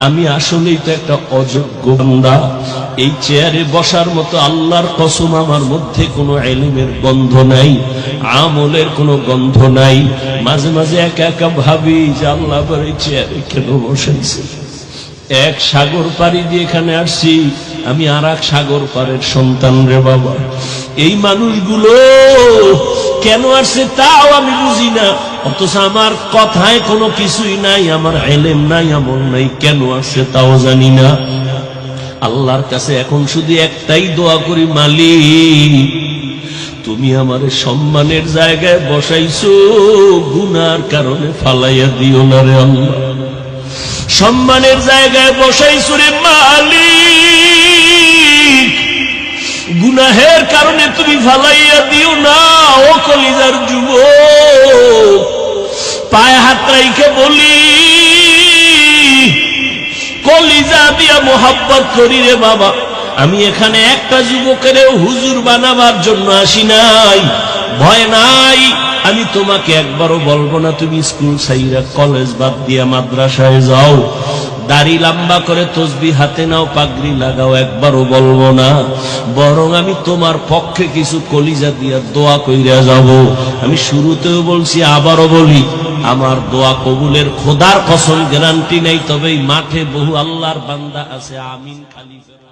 আমি আসলেই তো একটা অযোগ্য বান্দা। এই চেয়ারে বসার মতো আল্লাহর কসম আমার মধ্যে কোনো এলিমের গন্ধ নাই, আমলের কোনো গন্ধ নাই। মাঝে মাঝে একা একা ভাবি যে আল্লাহ এই চেয়ারে কেন বসাইছে এক সাগর পাড়ি দিয়ে এখানে আসছি, আমি আর এক সাগর পাড়ের সন্তান রে বাবা। এই মানুষগুলো কেন আসছে তাও আমি বুঝি না। অথচ আমার কথায় কোনো কিছুই নাই, আমার এলেম নাই, আমল নাই, কেন আসছে তাও জানি না। আল্লাহর কাছে এখন শুধু একটাই দোয়া করি, মালিক, তুমি আমার সম্মানের জায়গায় বসাইছো, গুনার কারণে ফালাইয়া দিও না রে আল্লাহ। সম্মানের জায়গায় বসাই সুরে মালিক, গুনাহের কারণে তুমি ফালাইয়া দিও না, ও কলিজার যুব পায়ে হাত রাইখে বলি, কলিজা দিয়া মোহাব্বত করি রে বাবা। আমি এখানে একটা যুবকের হুজুর বানাবার জন্য আসি নাই। ভয় নাই। আমি তোমাকে একবারও বলব না, তুমি স্কুল সাইরা কলেজ বাদ দিয়া মাদ্রাসায় যাও। দাড়ি লম্বা করে তসবি হাতে নাও, পাগড়ি লাগাও, একবারও বলব না। বরং আমি তোমার পক্ষে কিছু কলিজা দিয়া দোয়া কইরা যাব। আমি শুরুতেও বলছি, আবারও বলি, আমার দোয়া কবুলের খোদার কসম গ্যারান্টি নেই তবে মাঠে বহু আল্লাহর বান্দা আছে, আমিন খালিফের